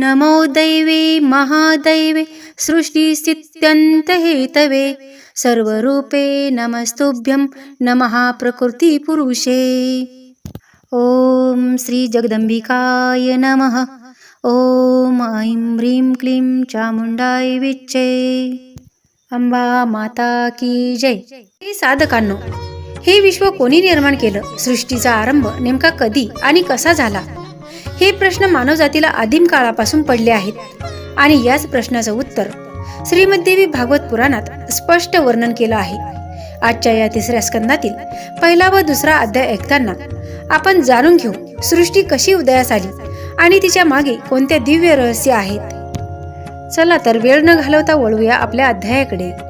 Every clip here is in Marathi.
नमो दैवे महादैवे सृष्टिस्थित्यन्तहेतवे सर्वरूपे नमस्तुभ्यं नमः प्रकृतिपुरुषे। ॐ श्रीजगदम्बिकाय नमः। ॐ ऐं ह्रीं क्लीं चामुण्डाय विच्चे। अंबा माता की जय। हे साधकांनो हे विश्व कोणी निर्माण केलं? सृष्टीचा आरंभ नेमका कधी आणि कसा झाला? हे प्रश्न मानवजातीला आदिम काळापासून पडले आहेत. आणि याच प्रश्नाचं उत्तर श्रीमद्देवी भागवत पुराणात स्पष्ट वर्णन केलं आहे. आजच्या या तिसऱ्या स्कंदातील पहिला व दुसरा अध्याय ऐकताना आपण जाणून घेऊ सृष्टी कशी उदयास आली आणि तिच्यामागे कोणत्या दिव्य रहस्य आहेत. चला तर वेळ न घालवता वळूया आपल्या अध्यायाकडे.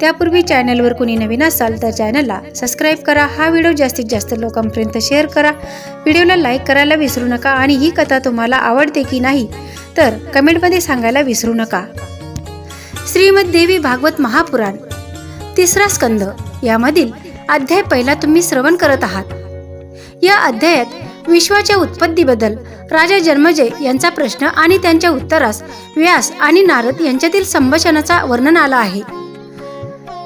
त्यापूर्वी चॅनलवर कुणी नवीन असाल तर चॅनलला सबस्क्राईब करा. हा व्हिडिओ जास्तीत जास्त लोकांपर्यंत शेअर करा. व्हिडिओला लाईक करायला विसरू नका आणि ही कथा तुम्हाला आवडते की नाही तर कमेंटमध्ये सांगायला विसरू नका. श्रीमद देवी भागवत महापुराण तिसरा स्कंद. यामधील अध्याय पहिला तुम्ही श्रवण करत आहात. या अध्यायात विश्वाच्या उत्पत्तीबद्दल राजा जन्मजय यांचा प्रश्न आणि त्यांच्या उत्तरास व्यास आणि नारद यांच्यातील संभाषणाचा वर्णन आला आहे.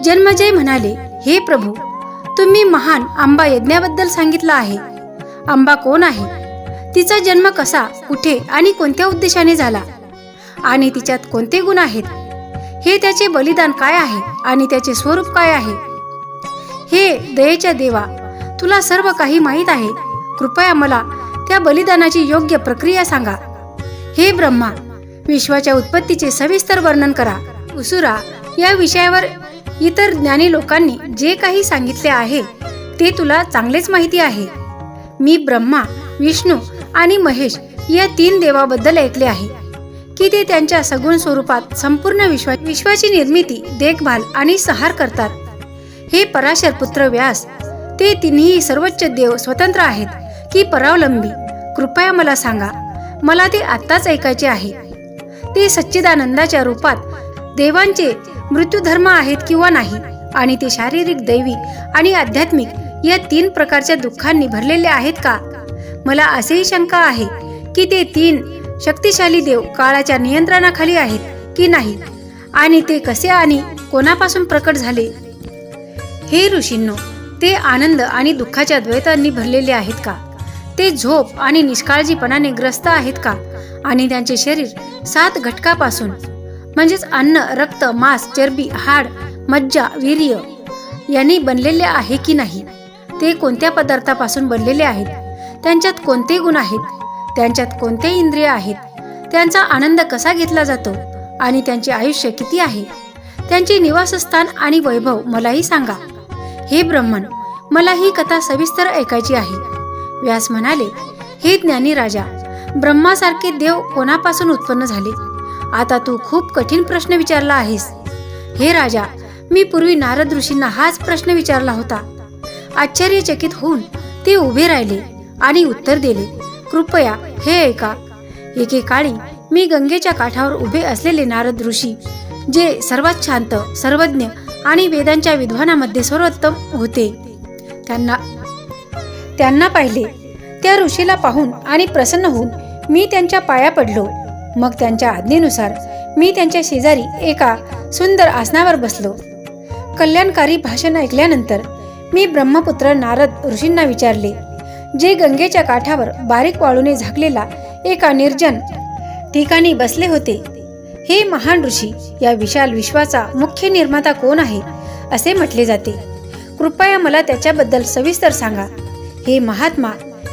जन्मजय म्हणाले हे प्रभू तुम्ही महान आंबा यज्ञाबद्दल सांगितलं आहे. आंबा कोण आहे? तिचा जन्म कसा कुठे आणि कोणत्या उद्देशाने झाला? आणि तिच्यात कोणते गुण आहेत? हे त्याचे बलिदान काय आहे आणि त्याचे स्वरूप काय आहे? हे दयेच्या देवा तुला सर्व काही माहीत आहे. कृपया मला त्या बलिदानाची योग्य प्रक्रिया सांगा. हे ब्रह्मा विश्वाच्या उत्पत्तीचे सविस्तर वर्णन करा. उसुरा या विषयावर इतर ज्ञानी लोकांनी जे काही सांगितले आहे ते तुला चांगलेच माहिती आहे. मी ब्रह्मा विष्णू आणि महेश या तीन देवाबद्दल ऐकले आहे. की ते त्यांच्या सगुण स्वरूपात संपूर्ण विश्वा विश्वाची निर्मिती देखभाल आणि सहार करतात. हे पराशर पुत्र व्यास ते तिन्ही सर्वोच्च देव स्वतंत्र आहेत की परावलंबी? कृपया मला सांगा मला ते आत्ताच ऐकायचे आहे. ते सच्चिदानंदाच्या रूपात देवांचे मृत्यूधर्म आहेत किंवा नाही आणि ते शारीरिक दैवी आणि आध्यात्मिक या तीन प्रकारच्या दुःखांनी भरलेले आहेत का? मला असेही शंका आहे की ते तीन शक्तिशाली देव काळाच्या नियंत्रणाखाली आहेत की नाही? आणि ते कसे आणि कोणापासून प्रकट झाले? हे ऋषींनो ते आनंद आणि दुःखाच्या द्वैतांनी भरलेले आहेत का? ते झोप आणि निष्काळजीपणाने ग्रस्त आहेत का? आणि त्यांचे शरीर सात घटकापासून म्हणजेच अन्न रक्त मांस चरबी हाड मज्जा वीर्य यांनी बनलेले आहे की नाही? ते कोणत्या पदार्थापासून बनलेले आहेत? त्यांच्यात कोणते गुण आहेत? त्यांच्यात कोणते इंद्रिय आहेत? त्यांचा आनंद कसा घेतला जातो? आणि त्यांचे आयुष्य किती आहे? त्यांचे निवासस्थान आणि वैभव मलाही सांगा. हे ब्रह्मन मला ही कथा सविस्तर ऐकायची आहे. व्यास म्हणाले हे ज्ञानी राजा ब्रह्मासारखे देव कोणापासून उत्पन्न झाले? आता तू खूप कठीण प्रश्न विचारला आहेस. हे राजा मी पूर्वी नारद ऋषींना हाच प्रश्न विचारला होता. आश्चर्यचकित होऊन ते उभे राहिले आणि उत्तर दिले कृपया हे ऐका. एकेकाळी मी गंगेच्या काठावर उभे असलेले नारद ऋषी जे सर्वात शांत सर्वज्ञ आणि वेदांच्या विद्वानामध्ये सर्वोत्तम होते. त्यांना त्यांना पाहिले. त्या ऋषीला पाहून आणि प्रसन्न होऊन मी त्यांच्या पाया पडलो. मग त्यांच्या आज्ञेनुसार मी त्यांच्या शेजारी एका सुंदर आसनावर बसलो. कल्याणकारी भाषण ऐकल्यानंतर मी ब्रह्मपुत्र नारद ऋषींना विचारले जे गंगेच्या काठावर बारीक वाळूने झाकलेला एका निर्जन ठिकाणी बसले होते हे महान ऋषी या विशाल विश्वाचा मुख्य निर्माता कोण आहे असे म्हटले जाते. कृपया मला त्याच्याबद्दल सविस्तर सांगा. हे महात्मा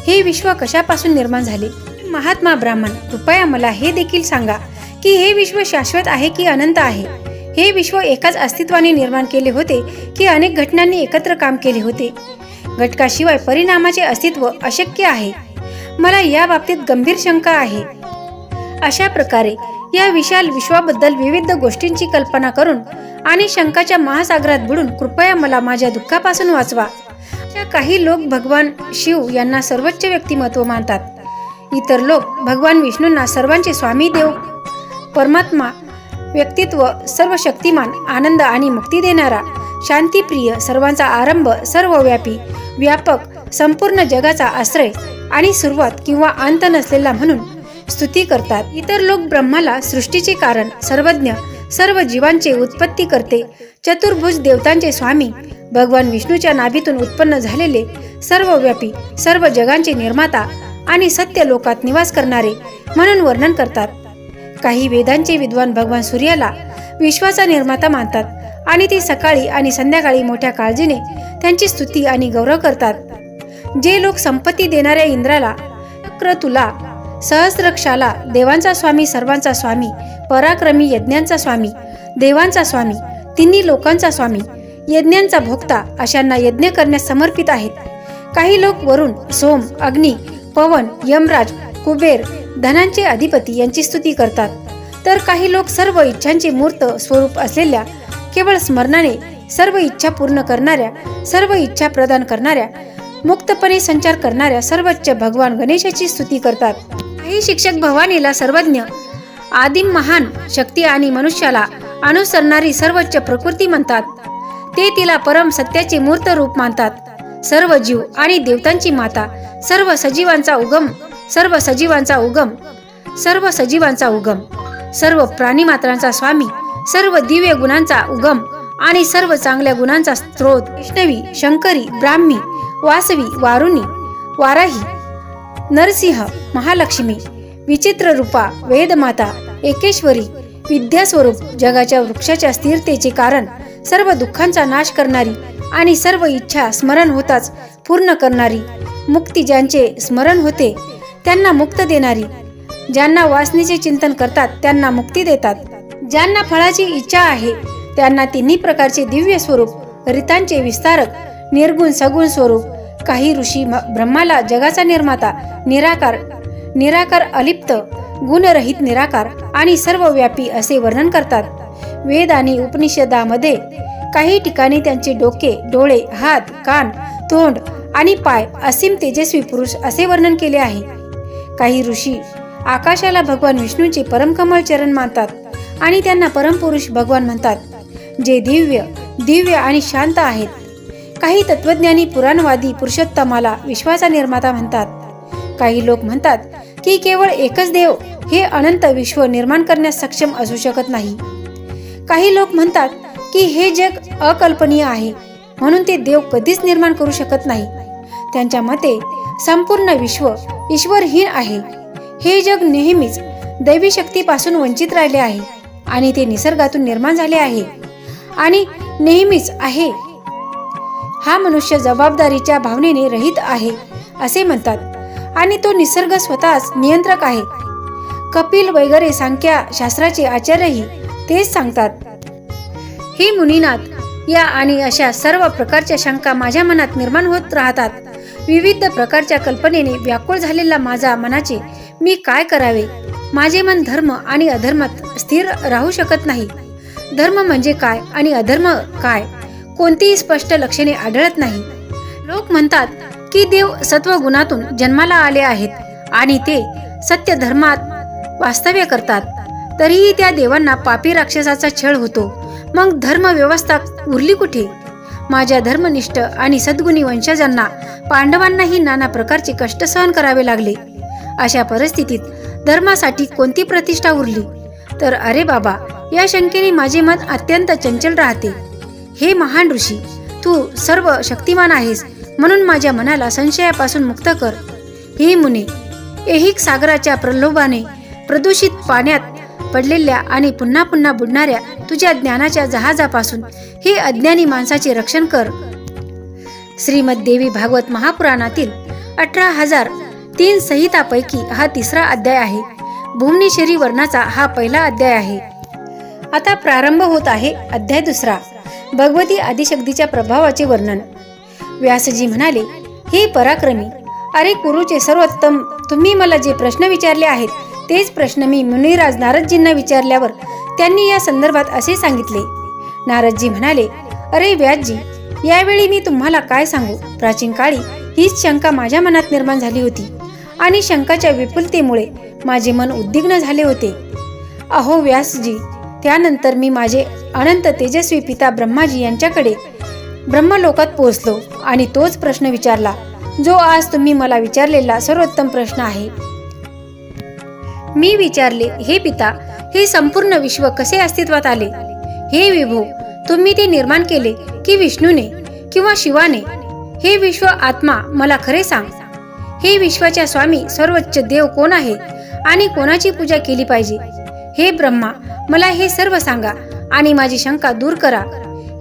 हे विश्व कशापासून निर्माण झाले? महात्मा ब्राह्मण कृपया मला हे देखील सांगा की हे विश्व शाश्वत आहे की अनंत आहे? हे विश्व एकाच अस्तित्वाने निर्माण केले होते की अनेक घटनांनी एकत्र काम केले होते? घटकाशिवाय परिणामाचे अस्तित्व अशक्य आहे. मला या बाबतीत गंभीर शंका आहे. अशा प्रकारे या विशाल विश्वाबद्दल विविध गोष्टींची कल्पना करून आणि शंकाच्या महासागरात बुडून कृपया मला माझ्या दुःखापासून वाचवा. काही लोक भगवान शिव यांना सर्वोच्च व्यक्तिमत्व मानतात. इतर लोक भगवान विष्णूंना सर्वांचे स्वामी देव परमात्मा व्यक्तित्व सर्व शक्तिमान आनंद आणि मुक्ती देणारा शांतीप्रिय सर्वांचा आरंभ सर्वव्यापी व्यापक संपूर्ण जगाचा आश्रय आणि सुरुवात किंवा अंत नसलेला म्हणून स्तुती करतात. इतर लोक ब्रह्माला सृष्टीचे कारण सर्वज्ञ सर्व जीवांचे उत्पत्ती करते. चतुर्भुज देवतांचे स्वामी भगवान विष्णूच्या नाभीतून उत्पन्न झालेले सर्वव्यापी सर्व जगांचे निर्माता आणि सत्य लोकात निवास करणारे म्हणून वर्णन करतात. काही वेदांचे विद्वान भगवान सूर्याला विश्वाचा निर्माता मानतात आणि ते सकाळी आणि संध्याकाळी मोठ्या काळजीने त्यांची स्तुती आणि गौरव करतात. जे लोक संपत्ती देणाऱ्या इंद्राला तुला सहस्रक्षाला देवांचा स्वामी सर्वांचा स्वामी पराक्रमी यज्ञांचा स्वामी देवांचा स्वामी तिन्ही लोकांचा स्वामी यज्ञांचा भोक्ता अशांना यज्ञ करण्यास समर्पित आहेत. काही लोक वरुण सोम अग्नी पवन यमराज कुबेर धनांचे अधिपती यांची स्तुती करतात. तर काही लोक सर्व इच्छांचे मूर्त स्वरूप असलेल्या केवळ स्मरणाने सर्व इच्छा पूर्ण करणाऱ्या सर्व इच्छा प्रदान करणाऱ्या मुक्तपणे संचार करणाऱ्या सर्वोच्च भगवान गणेशाची स्तुती करतात. काही शिक्षक भवानीला सर्वज्ञ आदिम महान शक्ती आणि मनुष्याला अनुसरणारी सर्वोच्च प्रकृती म्हणतात. ते तिला परम सत्याचे मूर्त रूप मानतात. सर्व जीव आणि देवतांची माता सर्व सजीवांचा उगम सर्व सजीवांचा उगम सर्व सजीवांचा उगम सर्व प्राणीमात्रांचा स्वामी सर्व दिव्य गुणांचा उगम आणि सर्व चांगल्या गुणांचा स्त्रोत वैष्णवी शंकरी ब्राह्मी वासवी वारुणी वाराही नरसिंह महालक्ष्मी विचित्र रूपा वेदमाता एकेश्वरी विद्यास्वरूप जगाच्या वृक्षाच्या स्थिरतेचे कारण सर्व दुःखांचा नाश करणारी आणि सर्व इच्छा स्मरण होताच पूर्ण करणारी. मुक्ती ज्यांचे स्मरण होते त्यांना मुक्त देणारी. ज्यांना वासनेचे चिंतन करतात त्यांना मुक्ती देतात. ज्यांना फळाची इच्छा आहे त्यांना तिन्ही प्रकारचे दिव्य स्वरूप रितांचे विस्तारक निर्गुण सगुण स्वरूप काही ऋषी म- ब्रह्माला जगाचा निर्माता निराकार निराकार अलिप्त गुणरहित निराकार आणि सर्वव्यापी असे वर्णन करतात. वेद आणि उपनिषदामध्ये काही ठिकाणी त्यांचे डोके डोळे हात कान तोंड आणि पाय असीम तेजस्वी पुरुष असे वर्णन केले आहे. काही ऋषी आकाशाला भगवान विष्णूंचे परमकमळ चरण मानतात आणि त्यांना परमपुरुष भगवान म्हणतात जे दिव्य दिव्य आणि शांत आहेत. काही तत्वज्ञानी पुराणवादी पुरुषोत्तमाला विश्वाचा निर्माता म्हणतात. काही लोक म्हणतात की केवळ एकच देव हे अनंत विश्व निर्माण करण्यास सक्षम असू शकत नाही. काही लोक म्हणतात की हे जग अकल्पनीय आहे. म्हणून ते देव कधीच निर्माण करू शकत नाही. त्यांच्या मते संपूर्ण विश्व ईश्वरहीन आहे. हे जग नेहमीच दैवी शक्तीपासून वंचित राहिले आहे आणि ते निसर्गातून निर्माण झाले आहे आणि नेहमीच आहे. हा मनुष्य जबाबदारीच्या भावनेने रहित आहे असे म्हणतात आणि तो निसर्ग स्वतःच नियंत्रक आहे. कपिल वगैरे सांख्या शास्त्राचे आचार्यही तेच सांगतात. हे मुनीनाथ या आणि अशा सर्व प्रकारच्या शंका माझ्या मनात निर्माण होत राहतात. विविध प्रकारच्या कल्पनेने व्याकुळ झालेला माझा मनाचे मी काय करावे? माझे मन धर्म आणि अधर्मात स्थिर राहू शकत नाही. धर्म म्हणजे काय आणि अधर्म काय? कोणतीही स्पष्ट लक्षणे आढळत नाही. लोक म्हणतात की देव सत्व गुणातून जन्माला आले आहेत आणि ते सत्य धर्मात वास्तव्य करतात. तरीही त्या देवांना पापी राक्षसाचा छळ होतो. मग धर्म व्यवस्था उरली कुठे? माझ्या धर्मनिष्ठ आणि सद्गुणी वंशजांना पांडवांनाही नाना प्रकारचे कष्ट सहन करावे लागले. अशा परिस्थितीत धर्मासाठी कोणती प्रतिष्ठा उरली? तर अरे बाबा या शंकेने माझे मन अत्यंत चंचल राहते. हे महान ऋषी तू सर्व शक्तिमान आहेस म्हणून माझ्या मनाला संशयापासून मुक्त कर. हे मुने ऐहिक सागराच्या प्रलोभाने प्रदूषित पाण्यात पडलेल्या आणि पुन्हा पुन्हा बुडणाऱ्या तुझ्या ज्ञानाच्या जहाजापासून हे अज्ञानी माणसाचे रक्षण कर. श्रीमद देवी भागवत महापुराणातील अठरा हजार तीन संहितापैकी हा तिसरा अध्याय आहे. भुवनेश्वरी वर्णाचा हा पहिला अध्याय आहे. आता प्रारंभ होत आहे अध्याय दुसरा. भगवती आदिशक्तीच्या प्रभावाचे वर्णन. व्यासजी म्हणाले हे पराक्रमी अरे कुरुचे सर्वोत्तम तुम्ही मला जे प्रश्न विचारले आहेत तेच प्रश्न मी मुनिराज नारदजींना विचारल्यावर त्यांनी या संदर्भात असे सांगितले. नारदजी म्हणाले अरे व्यासजी यावेळी मी तुम्हाला काय सांगू? प्राचीन काळी हीच शंका माझ्या मनात निर्माण झाली होती आणि शंकाच्या विपुलतेमुळे माझे मन उद्विग्न झाले होते. अहो व्यासजी त्यानंतर मी माझे अनंत तेजस्वी पिता ब्रह्माजी यांच्याकडे ब्रह्मलोकात पोहोचलो आणि तोच प्रश्न विचारला जो आज तुम्ही मला विचारलेला सर्वोत्तम प्रश्न आहे. मी विचारले हे पिता हे संपूर्ण विश्व कसे अस्तित्वात आले? हे विभू तुम्ही ते निर्माण केले की विष्णूने किंवा शिवाने? हे विश्व आत्मा मला खरे सांग. हे विश्वाच्या स्वामी सर्वोच्च देव कोण आहे आणि कोणाची पूजा केली पाहिजे? हे ब्रह्मा मला हे सर्व सांगा आणि माझी शंका दूर करा.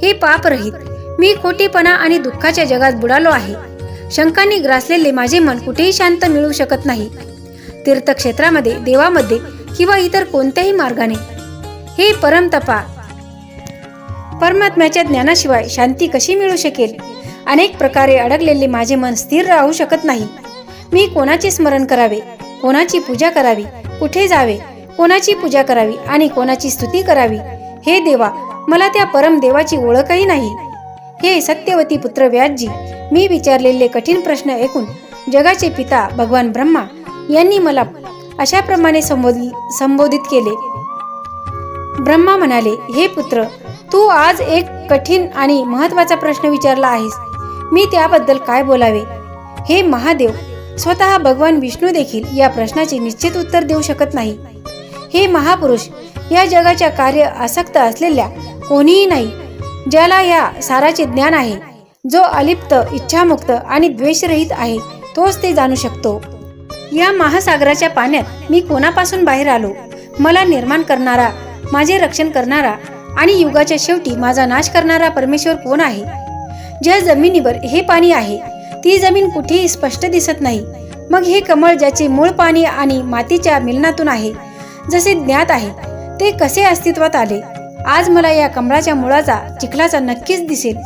हे पापरहित मी खोटेपणा आणि दुःखाच्या जगात बुडालो आहे. शंकांनी ग्रासलेले माझे मन कुठेही शांत मिळू शकत नाही. तीर्थक्षेत्रामध्ये देवामध्ये किंवा इतर कोणत्याही मार्गाने. हे परमतपा परमात्म्याच्या ज्ञानाशिवाय शांती कशी मिळू शकेल? अनेक प्रकारे अडकलेले माझे मन स्थिर राहू शकत नाही. मी कोणाचे स्मरण करावे? कोणाची पूजा करावी? कुठे जावे? कोणाची पूजा करावी आणि कोणाची स्तुती करावी? हे देवा मला त्या परम देवाची ओळखही नाही. हे सत्यवती पुत्र व्यासजी मी विचारलेले कठीण प्रश्न ऐकून जगाचे पिता भगवान ब्रह्मा यांनी मला अशा प्रमाणे संबोधित केले. ब्रह्मा म्हणाले हे पुत्र तू आज एक कठीण आणि महत्त्वाचा प्रश्न विचारला आहेस. मी त्याबद्दल काय बोलावे? हे महादेव स्वतः भगवान विष्णू देखील या प्रश्नाचे निश्चित उत्तर देऊ शकत नाही. हे महापुरुष या जगाच्या कार्य आसक्त असलेल्या कोणीही नाही ज्याला या साराचे ज्ञान आहे. जो अलिप्त इच्छामुक्त आणि द्वेषरहित आहे तोच ते जाणू शकतो. या महासागराच्या पाण्यात मी कोणापासून बाहेर आलो? मला निर्माण करणारा माझे रक्षण करणारा आणि युगाच्या शेवटी माझा नाश करणारा परमेश्वर कोण आहे? ज्या जमिनीवर हे पाणी आहे ती जमीन कुठेही स्पष्ट दिसत नाही. मग हे कमळ ज्याचे मूळ पाणी आणि मातीच्या मिलनातून आहे जसे ज्ञात आहे ते कसे अस्तित्वात आले? आज मला या कमळाच्या मुळाचा चिखलाचा नक्कीच दिसेल.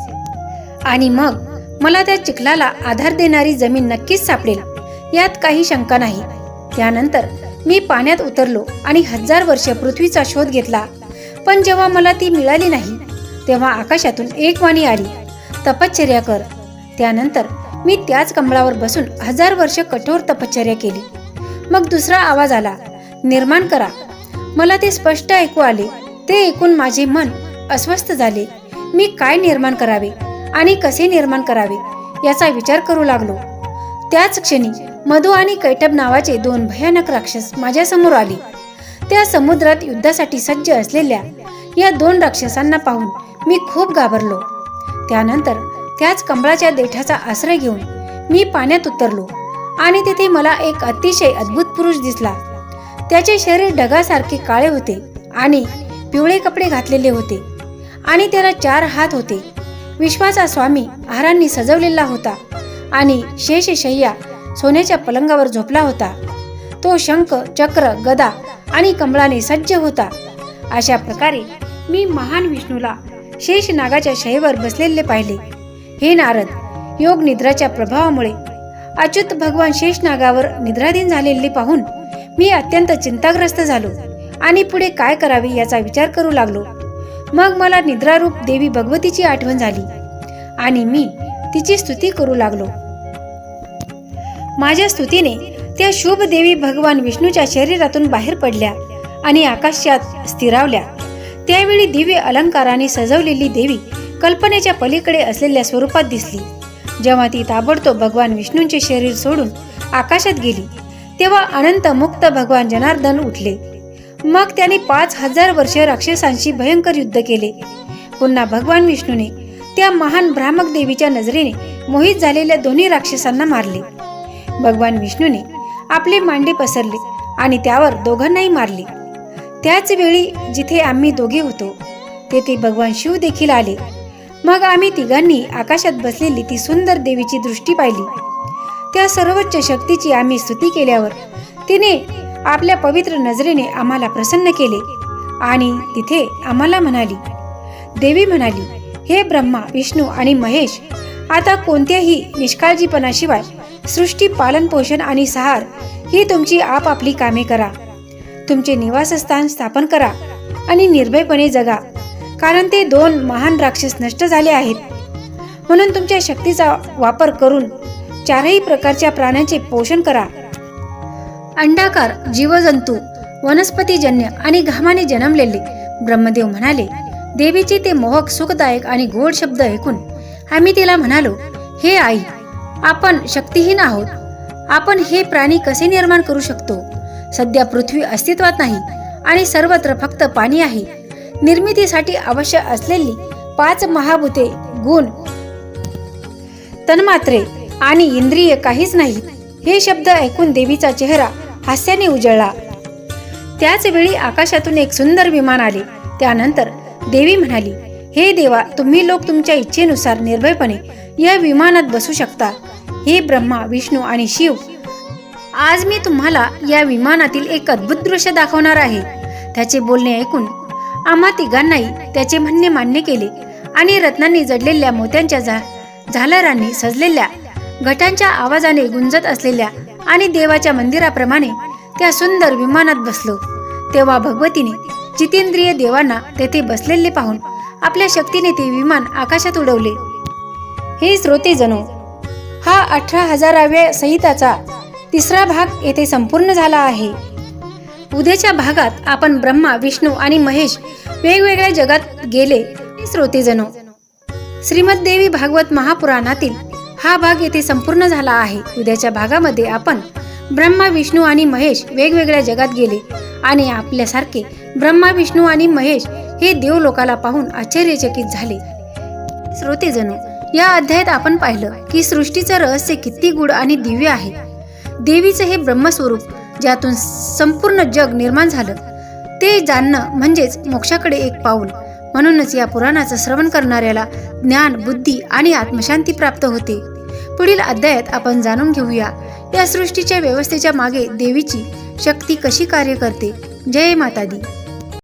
आणि मग मला त्या चिखलाला आधार देणारी जमीन नक्कीच सापडेल. यात काही शंका नाही. त्यानंतर मी पाण्यात उतरलो आणि हजार वर्ष पृथ्वीचा शोध घेतला. पण जेव्हा मला ती मिळाली नाही तेव्हा आकाशातून एक वाणी आली. तपश्चर्या कर. त्यानंतर मी त्याच कमळावर बसून हजार वर्ष कठोर तपश्चर्या केली. मग दुसरा आवाज आला. निर्माण करा. मला ते स्पष्ट ऐकू आले. ते ऐकून माझे मन अस्वस्थ झाले. मी काय निर्माण करावे आणि कसे निर्माण करावे याचा विचार करू लागलो. त्याच क्षणी मधु आणि कैटब नावाचे दोन भयानक राक्षस माझ्यासमोर आले. त्या समुद्रात युद्धासाठी सज्ज असलेल्या या दोन राक्षसांना पाहून मी खूप घाबरलो. त्यानंतर त्याच कमळाच्या देठाचा आश्रय घेऊन मी पाण्यात उतरलो आणि तिथे मला एक अतिशय अद्भुत पुरुष दिसला. त्याचे शरीर ढगासारखे काळे होते आणि पिवळे कपडे घातलेले होते आणि त्याला चार हात होते. विश्वाचा स्वामी आहारांनी सजवलेला होता आणि शेषशय्या सोन्याच्या पलंगावर झोपला होता. तो शंख चक्र गदा आणि कमळाने सज्ज होता. अशा प्रकारे मी महान विष्णूला शेष नागाच्या शयेवर बसलेले पाहिले. हे नारद योग निद्राच्या प्रभावामुळे अच्युत भगवान शेष नागावर निद्राधीन झालेले पाहून मी अत्यंत चिंताग्रस्त झालो आणि पुढे काय करावे याचा विचार करू लागलो. मग मला निद्रारूप देवी भगवतीची आठवण झाली आणि मी तिची स्तुती करू लागलो. माझ्या स्तुतीने त्या शुभ देवी भगवान विष्णूच्या शरीरातून बाहेर पडल्या आणि आकाशात स्थिरावल्या. त्यावेळी दिव्य अलंकाराने सजवलेली देवी कल्पनेच्या पलीकडे असलेल्या स्वरूपात दिसली. जेव्हा ती ताबडतोब भगवान विष्णूंचे शरीर सोडून आकाशात गेली तेव्हा अनंत मुक्त भगवान जनार्दन उठले. मग त्याने पाच हजार वर्ष राक्षसांशी भयंकर युद्ध केले. पुन्हा भगवान विष्णूने त्या महान भ्रामक देवीच्या नजरेने मोहित झालेल्या दोन्ही राक्षसांना मारले. भगवान विष्णूने आपले मांडे पसरले आणि त्यावर दोघांनाही मारले. त्याच वेळी जिथे आम्ही दोघे होतो तेथे भगवान शिव देखील आले. मग आम्ही तिघांनी आकाशात बसलेली ती सुंदर देवीची दृष्टी पाहिली. त्या सर्वोच्च शक्तीची आम्ही स्तुती केल्यावर तिने आपल्या पवित्र नजरेने आम्हाला प्रसन्न केले आणि तिथे आम्हाला म्हणाली देवी म्हणाली हे ब्रह्मा विष्णू आणि महेश आता कोणत्याही निष्काळजीपणाशिवाय सृष्टी पालन पोषण आणि सहार ही तुमची आपापली कामे करा. तुमचे निवासस्थान स्थापन करा आणि निर्भयपणे जगा कारण ते दोन महान राक्षस नष्ट झाले आहेत. म्हणून तुमच्या शक्तीचा वापर करून चारही प्रकारच्या प्राण्यांचे पोषण करा. अंडाकार जीवजंतू वनस्पतीजन्य आणि घामाने जन्मलेले ब्रह्मदेव म्हणाले देवीचे ते मोहक सुखदायक आणि गोड शब्द ऐकून आम्ही तिला म्हणालो हे आई आपण शक्तिहीन आहोत. आपण हे प्राणी कसे निर्माण करू शकतो? सध्या पृथ्वी अस्तित्वात नाही आणि सर्वत्र फक्त पाणी आहे. निर्मितीसाठी आवश्यक असलेली पाच महाभूते गुण तन्मात्रे आणि इंद्रिय काहीच नाहीत हे शब्द ऐकून देवीचा चेहरा हास्याने उजळला. त्याच वेळी आकाशातून एक सुंदर विमान आले. त्यानंतर देवी म्हणाली हे देवा तुम्ही लोक तुमच्या इच्छेनुसार निर्भयपणे या विमानात बसू शकता. हे ब्रह्मा विष्णू आणि शिव. आज मी तुम्हाला या विमानातील एक अद्भुत दृश्य दाखवणार आहे. त्याचे बोलणे ऐकून आम्हा तिघांनाही त्याचे म्हणणे मान्य केले आणि रत्नांनी जडलेल्या मोत्यांच्या झा झालरांनी सजलेल्या घटांच्या आवाजाने गुंजत असलेल्या आणि देवाच्या मंदिराप्रमाणे त्या सुंदर विमानात बसलो. तेव्हा भगवतीने जितेंद्रिय देवांना तेथे बसलेले पाहून आपल्या शक्तीने ते विमान आकाशात उडवले. हे श्रोते जणू. हा अठरा हजाराव्या संहिताचा तिसरा भाग येथे संपूर्ण झाला आहे. उद्याच्या भागात आपण ब्रह्मा विष्णू आणि महेश वेगवेगळ्या जगात गेले हे श्रोते जणू. श्रीमद्देवी भागवत महापुराणातील हा भाग येथे संपूर्ण झाला आहे. उद्याच्या भागामध्ये आपण ब्रह्मा विष्णू आणि महेश वेगवेगळ्या जगात गेले आणि आपल्यासारखे ब्रह्मा विष्णू आणि महेश हे देव लोकाला पाहून आश्चर्यचकित झाले. श्रोतेजनो या अध्यायात आपण पाहिलं की सृष्टीचं रहस्य किती गुढ आणि दिव्य आहे. देवीचं हे ब्रह्मस्वरूप ज्यातून संपूर्ण जग निर्माण झालं ते जाणणं म्हणजेच मोक्षाकडे एक पाऊल. म्हणूनच या पुराणाचं श्रवण करणाऱ्याला ज्ञान बुद्धी आणि आत्मशांती प्राप्त होते. पुढील अध्यायात आपण जाणून घेऊया या सृष्टीच्या व्यवस्थेच्या मागे देवीची शक्ती कशी कार्य करते. जय माता दी